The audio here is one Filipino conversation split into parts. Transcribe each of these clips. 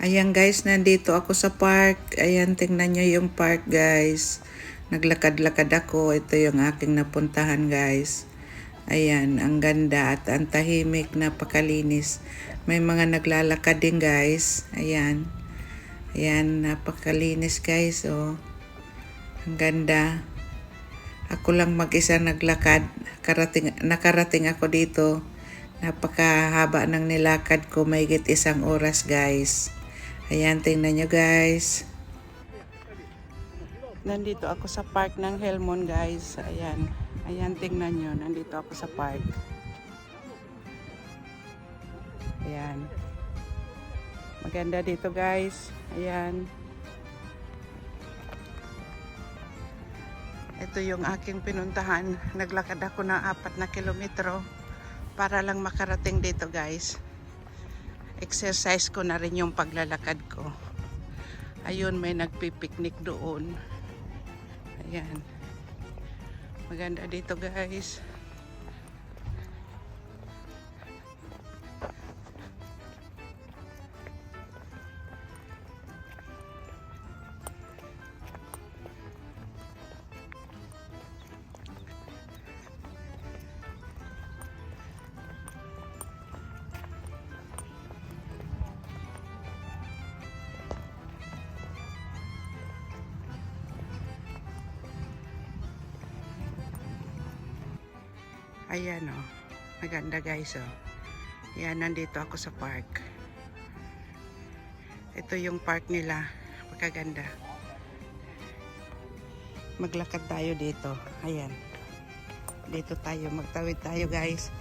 Ayan guys, nandito ako sa park. Ayan, tingnan nyo yung park guys. Naglakad-lakad ako. Ito yung aking napuntahan guys. Ayan, ang ganda at ang tahimik, napakalinis. May mga naglalakad din guys. Ayan. Ayan, napakalinis guys. Oh. Ang ganda. Ako lang mag-isa naglakad. Karating, nakarating ako dito. Napakahaba ng nilakad ko. May isang oras guys. Ayan, tingnan nyo guys. Nandito ako sa park ng Helmon guys. Ayan. Ayan, tingnan nyo. Nandito ako sa park. Ayan. Maganda dito guys. Ayan. Ito yung aking pinuntahan. Naglakad ako ng apat na kilometro para lang makarating dito guys. Exercise ko na rin yung paglalakad ko. Ayun, may nagpipiknik doon. Ayan. Maganda dito guys. Ayan o. Maganda guys o. Ayan, nandito ako sa park. Ito yung park nila. Magaganda. Maglakad tayo dito. Ayan. Dito tayo. Magtawid tayo guys.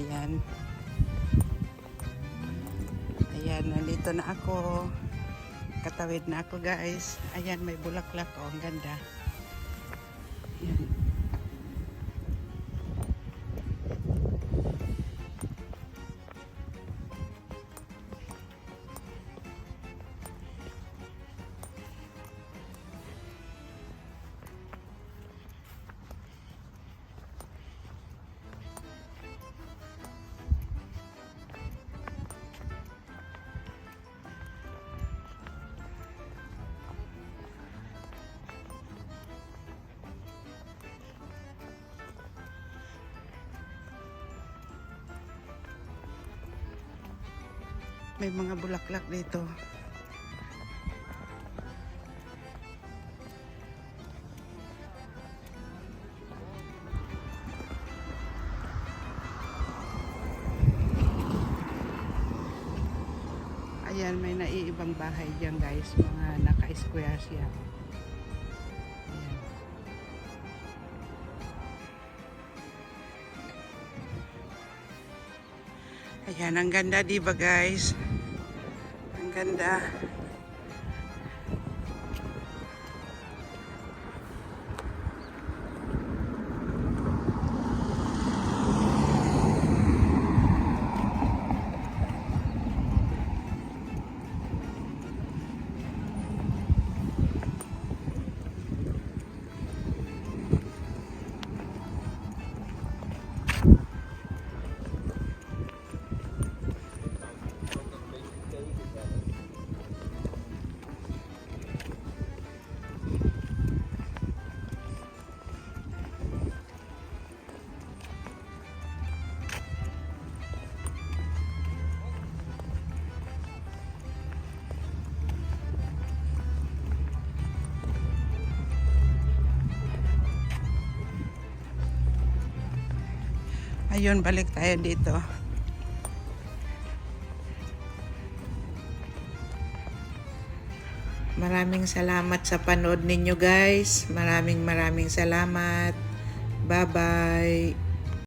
Ayan. Ayan, nandito na ako. Katawid na ako guys. Ayan, may bulaklak o. Ang ganda. Ayan. May mga bulaklak dito. Ayan, may naiibang bahay dyan guys. Mga naka-square siya. Ayan, ang ganda di ba guys? Ang ganda. Ayun, balik tayo dito. Maraming salamat sa panood ninyo guys. Maraming maraming salamat. Bye-bye.